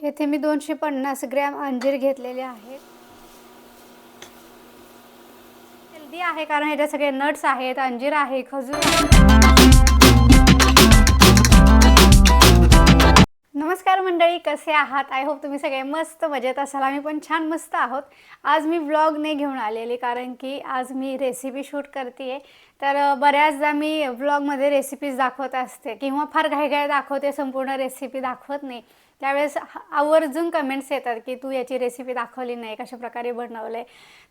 येथे मी दोनशे पन्नास ग्रॅम अंजीर घेतलेले आहेत हेल्दी आहे कारण ह्याच्यात सगळे नट्स आहेत अंजीर आहे खजूर आहे. नमस्कार मंडळी कसे आहात? आय होप तुम्ही सगळे मस्त मजेत असाल. आम्ही पण छान मस्त आहोत. आज मी व्लॉग नाही घेऊन आलेली कारण की आज मी रेसिपी शूट करते तर बऱ्याचदा मी व्लॉगमध्ये रेसिपीज दाखवत असते किंवा फार घाईघाई दाखवते संपूर्ण रेसिपी दाखवत नाही. त्यावेळेस आवर्जून कमेंट्स येतात की तू याची रेसिपी दाखवली नाही कशा प्रकारे बनवले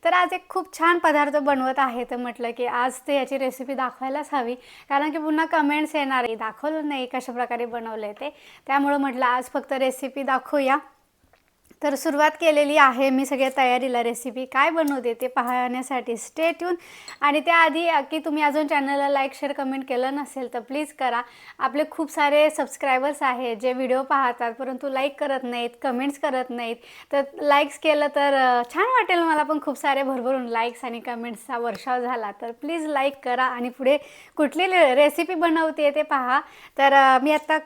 तर आज एक खूप छान पदार्थ बनवत आहे तर म्हटलं की आज ते याची रेसिपी दाखवायलाच हवी. कारण की पुन्हा कमेंट्स येणार आहे दाखवलं नाही कशा प्रकारे बनवलं ते. त्यामुळं म्हटलं आज फक्त रेसिपी दाखवूया. तर सुरुवात केलेली आहे मी सगळ्या तयारीला रेसिपी काय बनवते ते पाहण्यासाठी. स्टे ट्यून आणि त्याआधी की तुम्ही अजून चॅनलला लाईक शेअर कमेंट केलं नसेल तर प्लीज करा. आपले खूप सारे सबस्क्रायबर्स आहेत जे व्हिडिओ पाहतात परंतु लाईक करत नाहीत कमेंट्स करत नाहीत. तर लाईक्स केलं तर छान वाटेल मला पण खूप सारे भरभरून लाईक्स आणि कमेंट्सचा वर्षाव झाला. तर प्लीज लाईक करा आणि पुढे कुठली रेसिपी बनवते ते पहा. तर मी आत्ता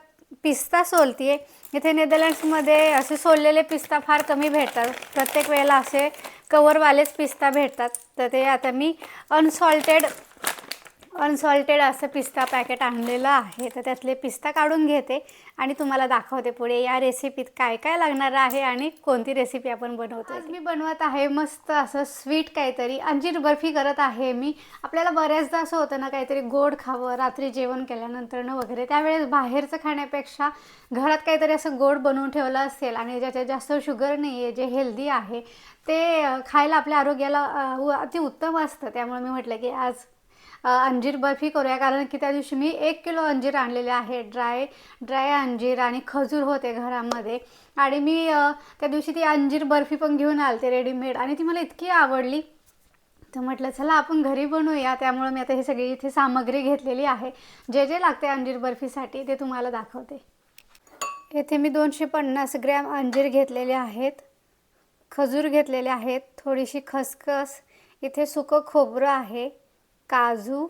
पिस्ता सोलतीये. इथे नेदरलँड्समध्ये असे सोललेले पिस्ता फार कमी भेटतात. प्रत्येक वेळेला असे कवरवालेच पिस्ता भेटतात. तर ते आता मी अनसॉल्टेड अनसॉल्टेड असं पिस्ता पॅकेट आणलेलं आहे. तर त्यातले पिस्ता काढून घेते आणि तुम्हाला दाखवते पुढे या रेसिपीत काय काय लागणार आहे आणि कोणती रेसिपी आपण बनवतो मी बनवत आहे मस्त असं स्वीट काहीतरी. अंजीर बर्फी करत आहे मी. आपल्याला बऱ्याचदा असं होतं ना काहीतरी गोड खावं रात्री जेवण केल्यानंतरनं वगैरे. त्यावेळेस बाहेरचं खाण्यापेक्षा घरात काहीतरी असं गोड बनवून ठेवलं असेल आणि ज्याच्यात जास्त शुगर नाही आहे जे हेल्दी आहे ते खायला आपल्या आरोग्याला अति उत्तम असतं. त्यामुळे मी म्हटलं की आज अंजीर बर्फी करूया. कारण की त्या दिवशी मी एक किलो अंजीर आणलेले आहे. ड्राय ड्राय अंजीर आणि खजूर होते घरामध्ये. आणि मी त्या दिवशी ती अंजीर बर्फी पण घेऊन आलते रेडीमेड. आणि ती मला इतकी आवडली. तर म्हटलं चला आपण घरी बनवूया. त्यामुळे मी आता ही सगळी इथे सामग्री घेतलेली आहे. जे जे लागते अंजीर बर्फीसाठी ते तुम्हाला दाखवते. येथे मी दोनशे पन्नास ग्रॅम अंजीर घेतलेले आहेत. खजूर घेतलेले आहेत. थोडीशी खसखस. इथे सुकं खोबरं आहे. काजू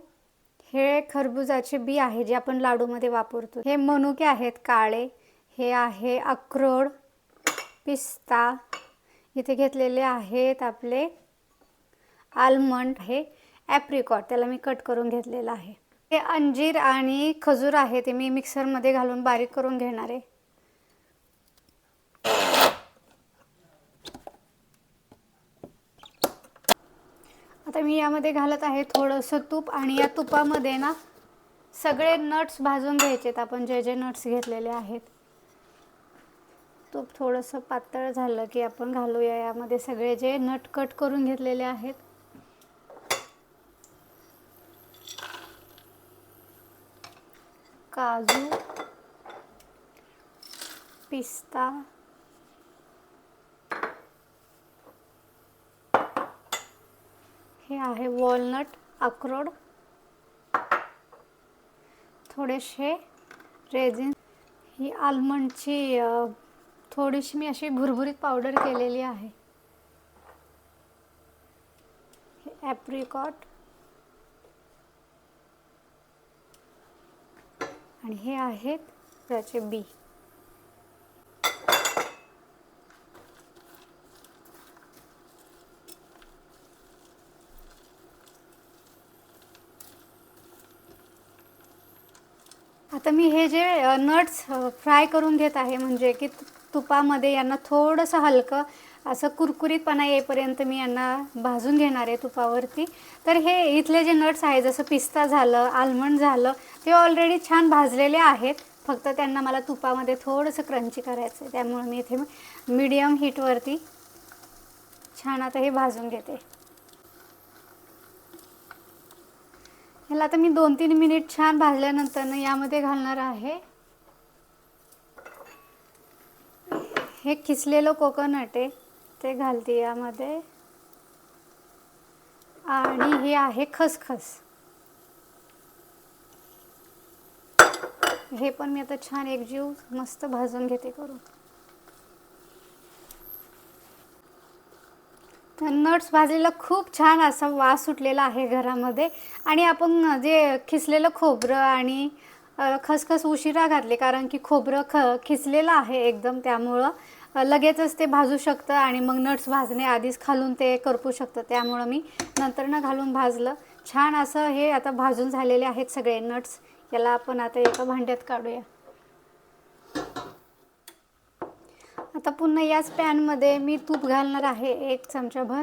हे खरबुजाचे बी आहे जे आपण लाडूमध्ये वापरतो. हे मनुके आहेत काळे. हे आहे अक्रोड पिस्ता. इथे घेतलेले आहेत आपले आलमंड हे ॲप्रिकॉट. त्याला मी कट करून घेतलेलं आहे. हे अंजीर आणि खजूर आहे ते मी मिक्सरमध्ये घालून बारीक करून घेणार आहे. आता मी यामध्ये घालत आहे थोडंसं तूप आणि या तुपामध्ये ना सगळे नट्स भाजून घ्यायचेत आपण जे जे नट्स घेतलेले आहेत. तूप थोडंसं पातळ झालं की आपण घालूया. यामध्ये सगळे जे नट कट करून घेतलेले आहेत. काजू पिस्ता आहे वॉलनट अक्रोड थोडेसे रेझिन. ही आल्मंडची थोडीशी मी अशी भुरभुरीत पावडर केलेली आहे. हे ॲप्रिकॉट. आणि हे आहेत त्याचे बी. आता मी हे जे नट्स फ्राय करून घेत आहे म्हणजे की तु- तुपामध्ये यांना थोडंसं हलकं असं कुरकुरीतपणा येईपर्यंत मी यांना भाजून घेणार आहे तुपावरती. तर हे इथले जे नट्स आहे जसं पिस्ता झालं आल्मंड झालं ते ऑलरेडी छान भाजलेले आहेत. फक्त त्यांना मला तुपामध्ये थोडंसं क्रंची करायचं आहे त्यामुळे मी इथे मीडियम हीटवरती छान आता हे भाजून घेते. ह्याला आता मी दोन तीन मिनिट छान भाजल्यानंतर यामध्ये घालणार आहे. हे किसलेलं कोकोनट आहे ते घालते यामध्ये. आणि हे आहे खसखस. हे पण मी आता छान एकजीव मस्त भाजून घेते करून. नट्स भाजलेला खूप छान असा वास सुटलेला आहे घरामध्ये. आणि आपण जे खिसलेलं खोबरं आणि खसखस उशिरा घातले कारण की खोबरं ख खिसलेलं आहे एकदम त्यामुळं लगेचच ते भाजू शकतं आणि मग नट्स भाजणे आधीच खालून ते करपू शकतं. त्यामुळं मी नंतरनं घालून भाजलं. छान असं हे आता भाजून झालेले आहेत सगळे नट्स. याला आपण आता एका भांड्यात काढूया. आता पुन्हा याच पॅनमध्ये मी तूप घालणार आहे एक चमचाभर.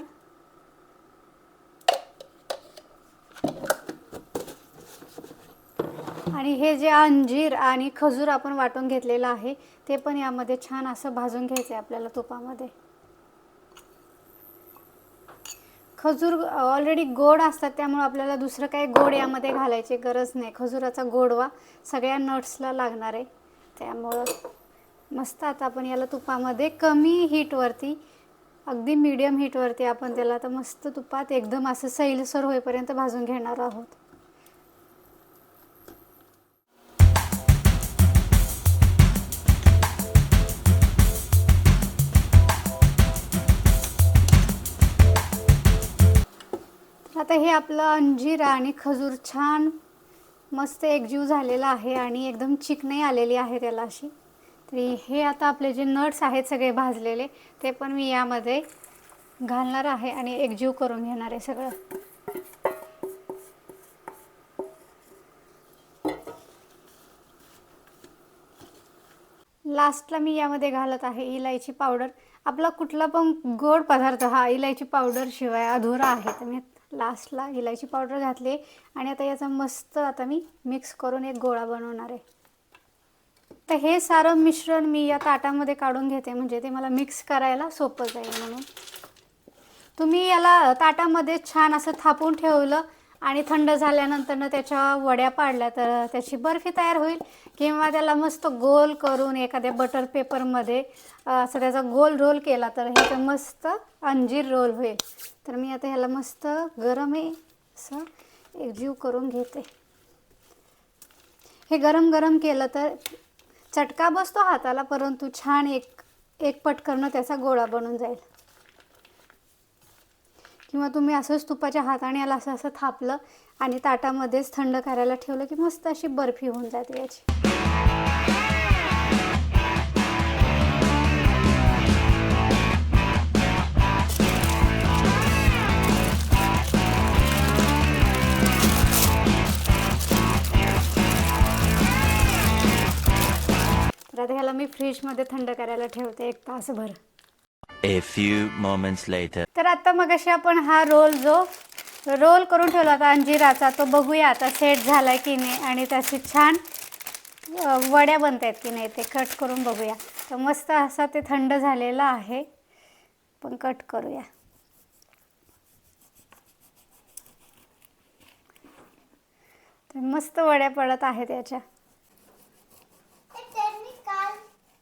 आणि हे जे अंजीर आणि खजूर आपण वाटून घेतलेलं आहे ते पण यामध्ये छान असं भाजून घ्यायचं आहे आपल्याला तुपामध्ये. खजूर ऑलरेडी गोड असतात त्यामुळे आपल्याला दुसरं काही गोड यामध्ये घालायची गरज नाही. खजुराचा गोडवा सगळ्या नट्सला लागणार आहे त्यामुळं मस्त. आता आपण याला तुपामध्ये कमी हीटवरती अगदी मीडियम हीटवरती आपण त्याला आता मस्त तुपात एकदम असं सैलसर होईपर्यंत भाजून घेणार आहोत. आता हे आपलं अंजीर आणि खजूर छान मस्त एकजीव झालेला आहे आणि एकदम चिकनही आलेली आहे त्याला अशी. तरी हे आता आपले जे नट्स आहेत सगळे भाजलेले ते पण मी यामध्ये घालणार आहे आणि एकजीव करून घेणार आहे सगळं. लास्टला मी यामध्ये घालत आहे इलायची पावडर. आपला कुठला पण गोड पदार्थ हा इलायची पावडर शिवाय अधुरा आहे. तर मी लास्टला इलायची पावडर घातली आणि आता याचा मस्त आता मी मिक्स करून एक गोळा बनवणार आहे. तर हे सारं मिश्रण मी या ताटामध्ये काढून घेते म्हणजे ते मला मिक्स करायला सोपं जाईल म्हणून. तुम्ही याला ताटामध्ये छान असं थापून ठेवलं आणि थंड झाल्यानंतरनं त्याच्या वड्या पाडल्या तर त्याची बर्फी तयार होईल. किंवा त्याला मस्त गोल करून एखाद्या बटर पेपरमध्ये असं त्याचा गोल रोल केला तर ह्याचा मस्त अंजीर रोल होईल. तर मी आता ह्याला मस्त गरम आहे असं एकजीव करून घेते. हे गरम गरम केलं तर चटका बसतो हाताला परंतु छान एक एक पटकरणं त्याचा गोळा बनून जाईल. किंवा तुम्ही असंच तुपाच्या हाताने याला असं असं थापलं आणि ताटामध्येच थंड करायला ठेवलं की मस्त अशी बर्फी होऊन जाते याची. आता ह्याला मी फ्रीजमध्ये थंड करायला ठेवते एक तासभर. A few moments later. तर आता मग अशी आपण हा रोल जो रोल करून ठेवला होता अंजिराचा तो बघूया आता सेट झाला की नाही आणि त्याची छान वड्या बनत आहेत की नाही ते कट करून बघूया. तर मस्त असा ते थंड झालेला आहे. पण कट करूया. तर मस्त वड्या पडत आहेत याच्या.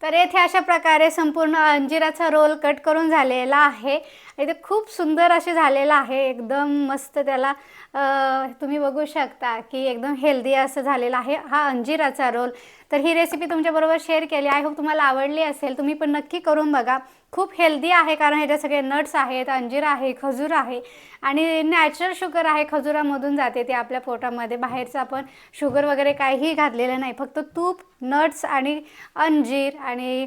तर येथे अशा प्रकारे संपूर्ण अंजिराचा रोल कट करून झालेला आहे. इथे खूप सुंदर असे झालेलं आहे. एकदम मस्त त्याला तुम्ही बघू शकता की एकदम हेल्दी असं झालेलं आहे. हा अंजिराचा रोल तर ही रेसिपी तुमच्याबरोबर शेअर केली. आय होप तुम्हाला आवडली असेल. तुम्ही पण नक्की करून बघा. खूप हेल्दी आहे कारण ह्याच्यात सगळे नट्स आहेत अंजीर आहे खजूर आहे आणि नॅचरल शुगर आहे. खजुरामधून जाते ते आपल्या पोटामध्ये. बाहेरचं आपण शुगर वगैरे काहीही घातलेलं नाही. फक्त तूप नट्स आणि अंजीर आणि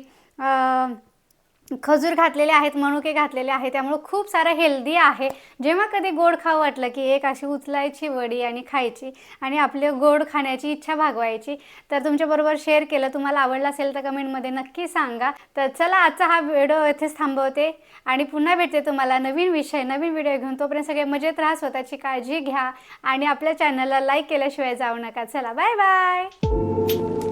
खजूर घातलेले आहेत मनुके घातलेले आहे त्यामुळं खूप सारं हेल्दी आहे. जेव्हा कधी गोड खावं वाटलं की एक अशी उचलायची वडी आणि खायची आणि आपले गोड खाण्याची इच्छा भागवायची तर तुमच्याबरोबर शेअर केलं. तुम्हाला आवडलं असेल तर कमेंटमध्ये नक्की सांगा. तर चला आजचा हा व्हिडिओ येथेच थांबवते आणि पुन्हा भेटते तुम्हाला नवीन विषय नवीन व्हिडिओ घेऊन. तोपर्यंत सगळे मजेत राहा स्वतःची काळजी घ्या आणि आपल्या चॅनलला लाईक केल्याशिवाय जाऊ नका. चला बाय बाय